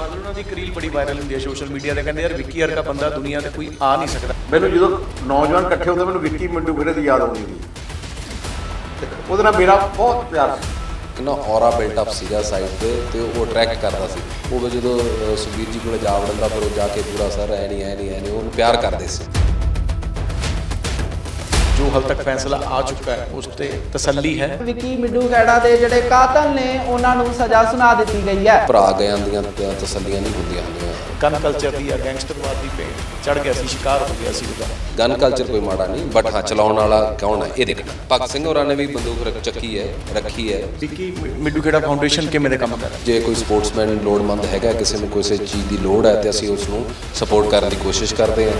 ਬਾਦਲ ਉਹਨਾਂ ਦੀ ਇੱਕ ਰੀਲ ਬੜੀ ਵਾਇਰਲ ਹੁੰਦੀ ਹੈ ਸੋਸ਼ਲ ਮੀਡੀਆ ਤੇ ਕਹਿੰਦੇ ਯਾਰ ਵਿੱਕੀ ਵਰਗਾ ਬੰਦਾ ਦੁਨੀਆ ਤੇ ਕੋਈ ਆ ਨਹੀਂ ਸਕਦਾ। ਮੈਨੂੰ ਜਦੋਂ ਨੌਜਵਾਨ ਇਕੱਠੇ ਹੁੰਦੇ ਮੈਨੂੰ ਵਿੱਕੀ ਮਿੰਟੂ ਖੇੜੇ ਦੀ ਯਾਦ ਆਉਂਦੀ ਸੀ ਤੇ ਉਹਦੇ ਨਾਲ ਮੇਰਾ ਬਹੁਤ ਪਿਆਰ ਸੀ। ਨਾ ਔਰਾ ਬਿਲਟ ਅਪ ਸੀਗਾ ਸਾਈਡ ਤੇ ਤੇ ਉਹ ਅਟਰੈਕਟ ਕਰਦਾ ਸੀ। ਉਹ ਜਦੋਂ ਅ, ਸੁਖਬੀਰ ਜੀ ਕੋਲੇ ਜਾ ਵੜਦਾ ਫਿਰ ਉਹ ਜਾ ਕੇ ਪੂਰਾ ਸਰ ਐ ਨਹੀਂ ਐ ਨਹੀਂ ਐ ਨਹੀਂ ਉਹਨੂੰ ਪਿਆਰ ਕਰਦੇ ਸੀ। ਜੋ ਹਾਲ ਤੱਕ ਫੈਸਲਾ ਆ ਚੁੱਕਾ ਹੈ ਉਸ ਤੇ ਤਸੱਲੀ ਹੈ। ਵਿੱਕੀ ਮਿੱਡੂ ਖੈੜਾ ਦੇ ਜਿਹੜੇ ਕਾਤਲ ਨੇ ਉਹਨਾਂ ਨੂੰ ਸਜ਼ਾ ਸੁਣਾ ਦਿੱਤੀ ਗਈ ਹੈ। ਭਰਾ ਗਿਆਂ ਦੀਆਂ ਤ- ਤਸੱਲੀਆਂ ਨਹੀਂ ਹੁੰਦੀਆਂ ਹੁੰਦੀਆਂ। ਗਨ ਕਲਚਰ ਦੀ ਆ ਗੈਂਗਸਟਰਵਾਦ ਦੀ ਭੇਟ। ਚੜ ਗਿਆ ਸੀ ਸ਼ਿਕਾਰ ਹੋ ਗਿਆ ਸੀ ਉਹਦਾ। ਗਨ ਕਲਚਰ ਕੋਈ ਮਾੜਾ ਨਹੀਂ ਬਟ ਹਾਂ ਚਲਾਉਣ ਵਾਲਾ ਕੌਣ ਹੈ? ਇਹ ਦੇਖਣਾ ਭਗਤ ਸਿੰਘ ਹੋਰਾਂ ਨੇ ਵੀ ਬੰਦੂਕ ਰੱਖ ਚੱਕੀ ਹੈ ਰੱਖੀ ਹੈ। ਵਿੱਕੀ ਮਿੱਡੂ ਖੇੜਾ ਫਾਊਂਡੇਸ਼ਨ ਕਿਵੇਂ ਦੇ ਕੰਮ ਕਰ ਜੇ ਕੋਈ ਸਪੋਰਟਸਮੈਨ ਲੋੜਮੰਦ ਹੈਗਾ ਕਿਸੇ ਨੂੰ ਕਿਸੇ ਚੀਜ਼ ਦੀ ਲੋੜ ਹੈ ਤੇ ਅਸੀਂ ਉਸ ਨੂੰ ਸਪੋਰਟ ਕਰਨ ਦੀ ਕੋਸ਼ਿਸ਼ ਕਰਦੇ ਹਾਂ।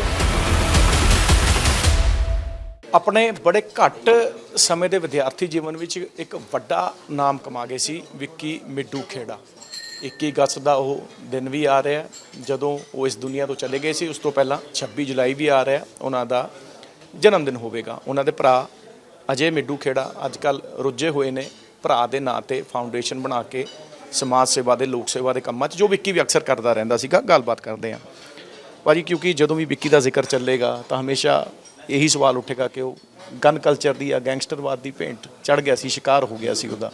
ਆਪਣੇ ਬੜੇ ਘੱਟ ਸਮੇਂ ਦੇ ਵਿਦਿਆਰਥੀ ਜੀਵਨ ਵਿੱਚ ਇੱਕ ਵੱਡਾ ਨਾਮ ਕਮਾ ਗਏ ਸੀ ਵਿੱਕੀ ਮਿੱਡੂ ਖੇੜਾ। 21 ਅਗਸਤ ਦਾ ਉਹ ਦਿਨ ਵੀ ਆ ਰਿਹਾ। ਜਦੋਂ ਉਹ ਇਸ ਦੁਨੀਆ ਤੋਂ ਚਲੇ ਗਏ ਸੀ, ਉਸ ਤੋਂ ਪਹਿਲਾਂ 26 ਜੁਲਾਈ ਵੀ ਆ ਰਿਹਾ। ਉਹਨਾਂ ਦਾ ਜਨਮ ਦਿਨ ਹੋਵੇਗਾ। ਉਹਨਾਂ ਦੇ ਭਰਾ ਅਜੇ ਮਿੱਡੂ ਖੇੜਾ ਅੱਜ ਕੱਲ ਰੁੱਝੇ ਹੋਏ ਨੇ। ਭਰਾ ਦੇ ਨਾਂ ਤੇ ਫਾਊਂਡੇਸ਼ਨ ਬਣਾ ਕੇ ਸਮਾਜ ਸੇਵਾ ਦੇ, ਲੋਕ ਸੇਵਾ ਦੇ ਕੰਮਾਂ 'ਚ, ਜੋ ਵਿੱਕੀ ਵੀ ਅਕਸਰ ਕਰਦਾ ਰਹਿੰਦਾ ਸੀਗਾ। ਗੱਲਬਾਤ ਕਰਦੇ ਹਾਂ। ਭਾਜੀ, ਕਿਉਂਕਿ ਜਦੋਂ ਵੀ ਵਿੱਕੀ ਦਾ ਜ਼ਿਕਰ ਚੱਲੇਗਾ ਤਾਂ ਹਮੇਸ਼ਾ ਇਹੀ ਸਵਾਲ ਉੱਠੇਗਾ ਕਿ ਉਹ ਗਨ ਕਲਚਰ ਦੀ ਆ ਗੈਂਗਸਟਰਵਾਦ ਦੀ ਭੇਂਟ ਚੜ ਗਿਆ ਸੀ, ਸ਼ਿਕਾਰ ਹੋ ਗਿਆ ਸੀ ਉਹਦਾ।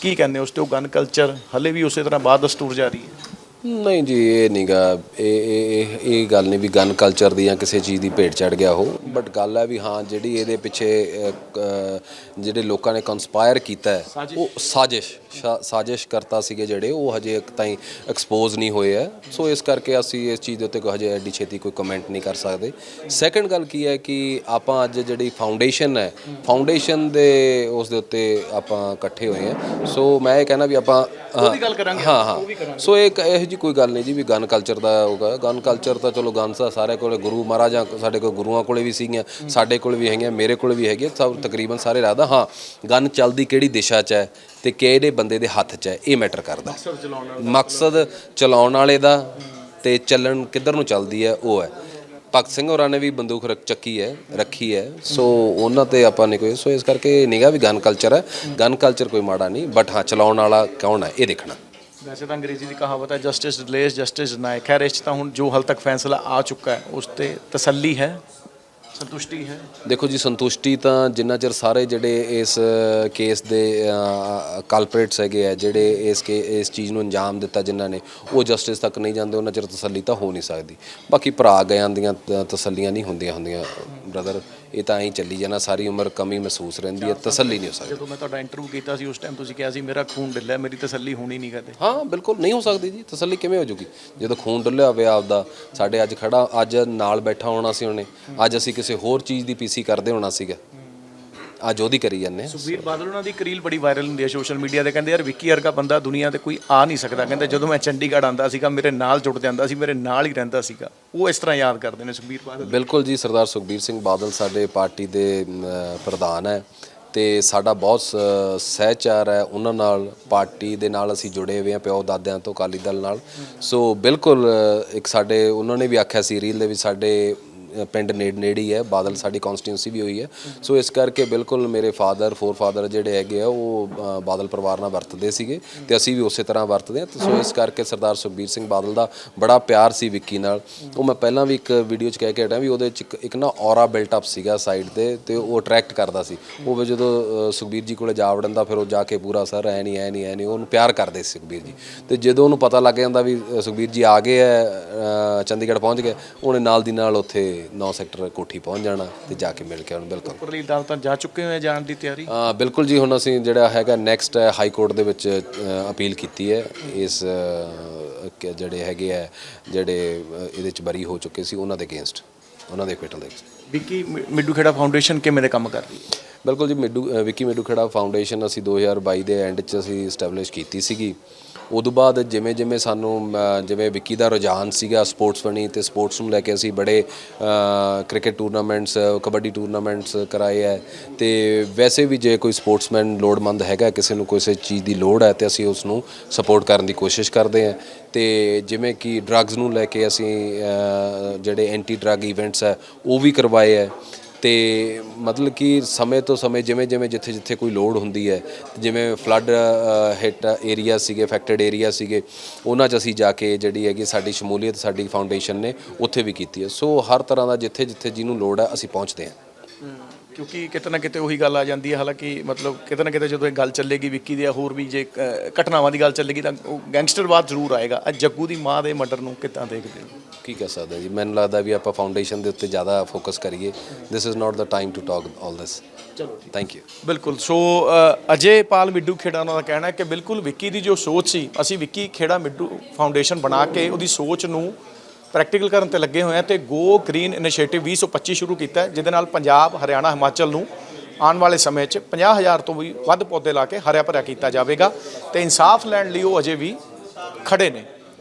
ਕੀ ਕਹਿੰਦੇ ਉਸ ਤੇ ਉਹ ਗਨ ਕਲਚਰ ਹਲੇ ਵੀ ਉਸੇ ਤਰ੍ਹਾਂ ਬਾਦ ਦਸਤੂਰ ਜਾਰੀ ਹੈ? ਨਹੀਂ ਜੀ ਇਹ ਨਹੀਂਗਾ ਇਹ ਇਹ ਇਹ ਇਹ ਗੱਲ ਨਹੀਂ ਵੀ ਗਨ ਕਲਚਰ ਦੀ ਜਾਂ ਕਿਸੇ ਚੀਜ਼ ਦੀ ਭੇਟ ਚੜ ਗਿਆ ਉਹ ਬਟ ਗੱਲ ਹੈ ਵੀ ਹਾਂ ਜਿਹੜੀ ਇਹਦੇ ਪਿੱਛੇ ਕ- ਜਿਹੜੇ ਲੋਕਾਂ ਨੇ ਕਨਸਪਾਇਰ ਕੀਤਾ ਹੈ ਉਹ ਸਾਜ਼ਿਸ਼ ਸ਼ਾ- ਸਾਜ਼ਿਸ਼ ਕਰਤਾ ਸੀਗੇ ਜਿਹੜੇ ਉਹ ਹਜੇ ਇੱਕ ਤਾਈਂ ਐਕਸਪੋਜ਼ ਨਹੀਂ ਹੋਏ ਹੈ। ਸੋ ਇਸ ਕਰਕੇ ਅਸੀਂ ਇਸ ਚੀਜ਼ ਦੇ ਉੱਤੇ ਕੋਈ ਹਜੇ ਐਡੀ ਛੇਤੀ ਕੋਈ ਕਮੈਂਟ ਨਹੀਂ ਕਰ ਸਕਦੇ। ਸੈਕੰਡ ਗੱਲ ਕੀ ਹੈ ਕਿ ਆਪਾਂ ਅੱਜ ਜਿਹੜੀ ਫਾਊਂਡੇਸ਼ਨ ਹੈ ਫਾਊਂਡੇਸ਼ਨ ਦੇ ਉਸ ਦੇ ਉੱਤੇ ਆਪਾਂ ਇਕੱਠੇ ਹੋਏ ਹਾਂ। ਸੋ ਮੈਂ ਇਹ ਕਹਿਣਾ ਵੀ ਆਪਾਂ ਉਹ ਵੀ ਗੱਲ ਕਰਾਂਗੇ। ਹਾਂ ਹਾਂ। ਸੋ ਇੱਕ ਇਹੋ ਜੀ ਕੋਈ ਗੱਲ ਨਹੀਂ ਜੀ ਵੀ ਗਨ ਕਲਚਰ ਦਾ ਹੋਗਾ ਗਨ ਕਲਚਰ ਤਾਂ ਚਲੋ ਗਨ ਤਾਂ ਸਾਰੇ ਕੋਲੇ ਗੁਰੂ ਮਹਾਰਾਜਾਂ ਸਾਡੇ ਕੋਲ ਗੁਰੂਆਂ ਕੋਲੇ ਵੀ ਸੀਗੀਆਂ ਸਾਡੇ ਕੋਲ ਵੀ ਹੈਗੀਆਂ ਮੇਰੇ ਕੋਲ ਵੀ ਹੈਗੇ ਸਭ ਤਕਰੀਬਨ ਸਾਰੇ ਰੱਖਦਾ ਹਾਂ ਗਨ ਚੱਲਦੀ ਕਿਹੜੀ ਦਿਸ਼ਾ 'ਚ ਹੈ ਤੇ ਕਿਹੜੇ ਬੰਦੇ ਦੇ ਹੱਥ 'ਚ ਹੈ ਇਹ ਮੈਟਰ ਕਰਦਾ। ਮਕਸਦ ਚਲਾਉਣ ਵਾਲੇ ਦਾ ਤੇ ਚੱਲਣ ਕਿੱਧਰ ਨੂੰ ਚੱਲਦੀ ਹੈ ਉਹ ਹੈ। ਭਗਤ ਸਿੰਘ ਹੋਰਾਂ ਨੇ ਵੀ ਬੰਦੂਕ ਰੱਖ ਚੱਕੀ ਹੈ ਰੱਖੀ ਹੈ। ਸੋ ਉਹਨਾਂ ਤੇ ਆਪਾਂ ਨੇ ਕੋਈ ਸੋ ਇਸ ਕਰਕੇ ਨਿਗਾ ਵੀ ਗਨ ਕਲਚਰ ਹੈ। ਗਨ ਕਲਚਰ ਕੋਈ ਮਾੜਾ ਨਹੀਂ ਬਟ ਹਾਂ ਚਲਾਉਣ ਵਾਲਾ ਕੌਣ ਹੈ ਇਹ ਦੇਖਣਾ। ਵੈਸੇ ਤਾਂ ਅੰਗਰੇਜ਼ੀ ਦੀ ਕਹਾਵਤ ਹੈ ਜਸਟਿਸ ਡਿਲੇਸ ਜਸਟਿਸ ਡਿਨਾਈ ਖੈਰ, ਇਸ 'ਚ ਤਾਂ ਹੁਣ ਜੋ ਹਾਲ ਤੱਕ ਫੈਸਲਾ ਆ ਚੁੱਕਾ ਹੈ, ਉਸ ਤੇ ਤਸੱਲੀ ਹੈ, ਸੰਤੁਸ਼ਟੀ ਹੈ? ਦੇਖੋ ਜੀ, ਸੰਤੁਸ਼ਟੀ ਤਾਂ ਜਿੰਨਾ ਚਿਰ ਸਾਰੇ ਜਿਹੜੇ ਇਸ ਕੇਸ ਦੇ ਕਲਪਰੇਟਸ ਹੈਗੇ ਆ, ਜਿਹੜੇ ਇਸ ਕੇ, ਇਸ ਚੀਜ਼ ਨੂੰ ਅੰਜਾਮ ਦਿੱਤਾ ਜਿਨ੍ਹਾਂ ਨੇ, ਉਹ ਜਸਟਿਸ ਤੱਕ ਨਹੀਂ ਜਾਂਦੇ, ਉਹਨਾਂ ਚਿਰ ਤਸੱਲੀ ਤਾਂ ਹੋ ਨਹੀਂ ਸਕਦੀ। ਬਾਕੀ ਭਰਾ ਗਿਆਂ ਦੀਆਂ ਤਸੱਲੀਆਂ ਨਹੀਂ ਹੁੰਦੀਆਂ ਹੁੰਦੀਆਂ। ਬ੍ਰਦਰ ਇਹ ਤਾਂ ਐਂ ਚੱਲੀ ਜਾਣਾ ਸਾਰੀ ਉਮਰ ਕਮੀ ਮਹਿਸੂਸ ਰਹਿੰਦੀ ਹੈ ਤਸੱਲੀ ਨਹੀਂ ਹੋ ਸਕਦੀ। ਜਦੋਂ ਮੈਂ ਤੁਹਾਡਾ ਇੰਟਰਵਿਊ ਕੀਤਾ ਸੀ ਉਸ ਟਾਈਮ ਤੁਸੀਂ ਕਿਹਾ ਸੀ ਮੇਰਾ ਖੂਨ ਡਿੱਲਿਆ ਮੇਰੀ ਤਸੱਲੀ ਹੋਣੀ ਨਹੀਂ ਕਦੇ। ਹਾਂ ਬਿਲਕੁਲ ਨਹੀਂ ਹੋ ਸਕਦੀ ਜੀ ਤਸੱਲੀ ਕਿਵੇਂ ਹੋ ਜੂਗੀ? ਜਦੋਂ ਖੂਨ ਡੁੱਲਿਆ ਹੋਵੇ ਆਪਦਾ ਸਾਡੇ ਅੱਜ ਖੜਾ ਅੱਜ ਨਾਲ ਬੈਠਾ ਹੋਣਾ ਸੀ ਉਹਨੇ ਅੱਜ ਅਸੀਂ ਕਿਸੇ ਹੋਰ ਚੀਜ਼ ਦੀ ਪੀਸੀ ਕਰਦੇ ਹੋਣਾ ਸੀਗਾ। ਅੱਜ ਉਹਦੀ ਕਰੀ ਜਾਂਦੇ ਹਾਂ ਸੁਖਬੀਰ ਬਾਦਲ ਉਹਨਾਂ ਦੀ ਇੱਕ ਰੀਲ ਬੜੀ ਵਾਇਰਲ ਹੁੰਦੀ ਹੈ ਸੋਸ਼ਲ ਮੀਡੀਆ ਤੇ ਕਹਿੰਦੇ ਯਾਰ ਵਿੱਕੀ ਵਰਗਾ ਬੰਦਾ ਦੁਨੀਆ ਤੇ ਕੋਈ ਆ ਨਹੀਂ ਸਕਦਾ। ਕਹਿੰਦੇ ਜਦੋਂ ਮੈਂ ਚੰਡੀਗੜ੍ਹ ਆਂਦਾ ਸੀਗਾ ਮੇਰੇ ਨਾਲ ਜੁੜ ਜਾਂਦਾ ਸੀ ਮੇਰੇ ਨਾਲ ਹੀ ਰਹਿੰਦਾ ਸੀਗਾ। ਉਹ ਇਸ ਤਰ੍ਹਾਂ ਯਾਦ ਕਰਦੇ ਨੇ ਸੁਖਬੀਰ ਬਾਦਲ। ਬਿਲਕੁਲ ਜੀ ਸਰਦਾਰ ਸੁਖਬੀਰ ਸਿੰਘ ਬਾਦਲ ਸਾਡੇ ਪਾਰਟੀ ਦੇ ਅਮ, ਪ੍ਰਧਾਨ ਹੈ ਤੇ ਸਾਡਾ ਬਹੁਤ ਸ- ਸਹਿਚਾਰ ਹੈ ਉਹਨਾਂ ਨਾਲ ਪਾਰਟੀ ਦੇ ਨਾਲ ਅਸੀਂ ਜੁੜੇ ਹੋਏ ਹਾਂ ਪਿਓ ਦਾਦਿਆਂ ਤੋਂ ਅਕਾਲੀ ਦਲ ਨਾਲ। ਸੋ ਬਿਲਕੁਲ ਅ, ਇੱਕ ਸਾਡੇ ਉਹਨਾਂ ਨੇ ਵੀ ਆਖਿਆ ਸੀ ਰੀਲ ਦੇ ਵੀ ਸਾਡੇ ਪਿੰਡ ਨੇੜ ਨੇੜੀ ਹੈ, ਬਾਦਲ ਸਾਡੀ ਕਨਸਟੀਟਿਊਂਸੀ ਵੀ ਹੋਈ ਹੈ। ਸੋ ਇਸ ਕਰਕੇ ਬਿਲਕੁਲ ਮੇਰੇ ਫਾਦਰ ਫੋਰ ਫਾਦਰ ਜਿਹੜੇ ਹੈਗੇ ਆ, ਉਹ ਬਾਦਲ ਪਰਿਵਾਰ ਨਾਲ ਵਰਤਦੇ ਸੀਗੇ ਤੇ ਅਸੀਂ ਵੀ ਉਸੇ ਤਰ੍ਹਾਂ ਵਰਤਦੇ ਹਾਂ। ਸੋ ਇਸ ਕਰਕੇ ਸਰਦਾਰ ਸੁਖਬੀਰ ਸਿੰਘ ਬਾਦਲ ਦਾ ਬੜਾ ਪਿਆਰ ਸੀ ਵਿੱਕੀ ਨਾਲ। ਉਹ ਮੈਂ ਪਹਿਲਾਂ ਵੀ ਇੱਕ ਵੀਡੀਓ 'ਚ ਕਹਿ ਕੇ ਹਟਿਆ ਵੀ ਉਹਦੇ 'ਚ ਇੱਕ- ਇੱਕ ਨਾ ਔਰਾ ਬਿਲਟ ਅਪ ਸੀਗਾ ਸਾਈਡ ਤੇ ਤੇ ਉਹ ਅਟਰੈਕਟ ਕਰਦਾ ਸੀ। ਉਹ ਵੀ ਜਦੋਂ ਸੁਖਬੀਰ ਜੀ ਕੋਲੇ ਜਾ ਵੜਨ ਦਾ, ਫਿਰ ਉਹ ਜਾ ਕੇ ਪੂਰਾ ਸਰ ਐ ਨਹੀਂ ਐ ਨਹੀਂ ਐ ਨਹੀਂ ਉਹਨੂੰ ਪਿਆਰ ਕਰਦੇ ਸੀ ਸੁਖਬੀਰ ਜੀ। ਤੇ ਜਦੋਂ ਉਹਨੂੰ ਪਤਾ ਲੱਗ ਜਾਂਦਾ ਵੀ ਸੁਖਬੀਰ ਜੀ ਆ ਗਏ ਐ ਚੰਡੀਗੜ੍ਹ ਪਹੁੰਚ ਗਏ, ਉਹਨੇ ਨਾਲ ਦੀ ਨਾਲ ਉੱਥੇ 9 ਸੈਕਟਰ ਕੋਠੀ ਪਹੁੰਚ ਜਾਣਾ ਤੇ ਜਾ ਕੇ ਮਿਲ ਕੇ ਉਹਨੂੰ ਬਿਲਕੁਲ। ਉੱਪਰਲੀ ਅਦਾਲਤ ਤਾਂ ਜਾ ਚੁੱਕੇ ਹੋਏ ਜਾਣ ਦੀ ਤਿਆਰੀ? ਅ, ਬਿਲਕੁਲ ਜੀ ਹੁਣ ਅਸੀਂ ਜਿਹੜਾ ਹੈਗਾ ਨੈਕਸਟ ਹਾਈ ਕੋਰਟ ਦੇ ਵਿੱਚ ਅਪੀਲ ਕੀਤੀ ਹੈ। ਇਸ ਜਿਹੜੇ ਹੈਗੇ ਆ ਜਿਹੜੇ ਇਹਦੇ ਚ ਬਰੀ ਹੋ ਚੁੱਕੇ ਸੀ ਉਹਨਾਂ ਦੇ ਅਗੇਂਸਟ ਉਹਨਾਂ ਦੇ acquittal ਦੇ। ਵਿੱਕੀ ਮਿੱਡੂ ਖੇੜਾ ਫਾਊਂਡੇਸ਼ਨ ਕਿਵੇਂ ਦੇ ਕੰਮ ਕਰ ਰਹੀ ਹੈ? ਬਿਲਕੁਲ ਜੀ, ਮੇਡੂ ਵਿੱਕੀ ਮੇਡੂ ਖੇੜਾ ਫਾਊਂਡੇਸ਼ਨ ਅਸੀਂ 2022 ਦੇ ਐਂਡ 'ਚ ਅਸੀਂ ਸਟੈਬਲਿਸ਼ ਕੀਤੀ ਸੀਗੀ। ਉਦੋਂ ਬਾਅਦ ਜਿਵੇਂ ਜਿਵੇਂ ਸਾਨੂੰ ਜਿਵੇਂ ਵਿੱਕੀ ਦਾ ਰੁਝਾਨ ਸੀਗਾ ਸਪੋਰਟਸ ਬਣੀ ਤੇ ਸਪੋਰਟਸ ਨੂੰ ਲੈ ਕੇ ਅਸੀਂ ਬੜੇ ਕ੍ਰਿਕਟ ਟੂਰਨਾਮੈਂਟਸ ਕਬੱਡੀ ਟੂਰਨਾਮੈਂਟਸ ਕਰਾਏ ਹੈ ਤੇ ਵੈਸੇ ਵੀ ਜੇ ਕੋਈ ਸਪੋਰਟਸਮੈਨ ਲੋੜਮੰਦ ਹੈਗਾ, ਕਿਸੇ ਨੂੰ ਕਿਸੇ ਚੀਜ਼ ਦੀ ਲੋੜ ਹੈ ਤੇ ਅਸੀਂ ਉਸ ਨੂੰ ਸਪੋਰਟ ਕਰਨ ਦੀ ਕੋਸ਼ਿਸ਼ ਕਰਦੇ ਹਾਂ ਤੇ ਜਿਵੇਂ ਕਿ ਡਰੱਗਸ ਨੂੰ ਲੈ ਕੇ ਅਸੀਂ ਜਿਹੜੇ ਐਂਟੀ ਡਰੱਗ ਇਵੈਂਟਸ ਹੈ, ਉਹ ਵੀ ਕਰਵਾਏ ਹੈ ਤੇ ਮਤਲਬ ਕਿ ਸਮੇਂ ਤੋਂ ਸਮੇਂ ਜਿਵੇਂ ਜਿਵੇਂ ਜਿੱਥੇ ਜਿੱਥੇ ਕੋਈ ਲੋੜ ਹੁੰਦੀ ਹੈ, ਜਿਵੇਂ ਫਲੱਡ ਹਿੱਟ ਏਰੀਆ ਸੀਗੇ ਅਫੈਕਟਡ ਏਰੀਆ ਸੀਗੇ, ਉਹਨਾਂ 'ਚ ਅਸੀਂ ਜਾ ਕੇ ਜਿਹੜੀ ਹੈਗੀ ਸਾਡੀ ਸ਼ਮੂਲੀਅਤ, ਸਾਡੀ ਫਾਊਂਡੇਸ਼ਨ ਨੇ ਉੱਥੇ ਵੀ ਕੀਤੀ ਹੈ। ਸੋ ਹਰ ਤਰ੍ਹਾਂ ਦਾ ਜਿੱਥੇ ਜਿੱਥੇ ਜਿਹਨੂੰ ਲੋੜ ਹੈ, ਅਸੀਂ ਪਹੁੰਚਦੇ ਹਾਂ। ਕਿਉਂਕਿ ਕਿਤੇ ਨਾ ਕਿਤੇ ਉਹੀ ਗੱਲ ਆ ਜਾਂਦੀ ਹੈ, ਹਾਲਾਂਕਿ ਮਤਲਬ ਕਿਤੇ ਨਾ ਕਿਤੇ ਜਦੋਂ ਇਹ ਗੱਲ ਚੱਲੇਗੀ ਵਿੱਕੀ ਦੀ ਹੋਰ ਵੀ ਜੇ ਘਟਨਾਵਾਂ ਦੀ ਗੱਲ ਚੱਲੇਗੀ ਤਾਂ ਉਹ ਗੈਂਗਸਟਰਵਾਦ ਜ਼ਰੂਰ ਆਏਗਾ। ਅੱਜ ਜੱਗੂ ਦੀ ਮਾਂ ਦੇ ਮਰਡਰ ਨੂੰ ਕਿੱਦਾਂ ਦੇਖਦੇ ਹੋ? ਕੀ ਕਹਿ ਸਕਦਾ ਜੀ? ਮੈਨੂੰ ਲੱਗਦਾ ਵੀ ਆਪਾਂ ਫਾਊਂਡੇਸ਼ਨ ਦੇ ਉੱਤੇ ਜ਼ਿਆਦਾ ਫੋਕਸ ਕਰੀਏ। This is not the time to talk all this ਚਲੋ ਥੈਂਕ ਯੂ ਬਿਲਕੁਲ। ਸੋ ਅਜੇ ਪਾਲ ਮਿੱਡੂ ਖੇੜਾ ਉਹਨਾਂ ਦਾ ਕਹਿਣਾ ਹੈ ਕਿ ਬਿਲਕੁਲ ਵਿੱਕੀ ਦੀ ਜੋ ਸੋਚ ਸੀ ਅਸੀਂ ਵਿੱਕੀ ਖੇੜਾ ਮਿੱਡੂ ਫਾਊਂਡੇਸ਼ਨ ਬਣਾ ਕੇ ਉਹਦੀ ਸੋਚ ਨੂੰ ਪ੍ਰੈਕਟੀਕਲ ਕਰਨ ਤੇ ਲੱਗੇ ਹੋਏ ਆ ਤੇ ਗੋ ਗ੍ਰੀਨ ਇਨੀਸ਼ੀਏਟਿਵ 2025 ਸ਼ੁਰੂ ਕੀਤਾ ਹੈ ਜਿਹਦੇ ਨਾਲ ਪੰਜਾਬ ਹਰਿਆਣਾ ਹਿਮਾਚਲ ਨੂੰ ਆਉਣ ਵਾਲੇ ਸਮੇਂ 'ਚ 50000 ਤੋਂ ਵੀ ਵੱਧ ਪੌਦੇ ਲਾ ਕੇ ਹਰਿਆ ਭਰਿਆ ਕੀਤਾ ਜਾਵੇਗਾ ਤੇ ਇਨਸਾਫ ਲੈਣ ਲਈ ਉਹ ਅਜੇ ਵੀ ਖੜੇ ਨੇ।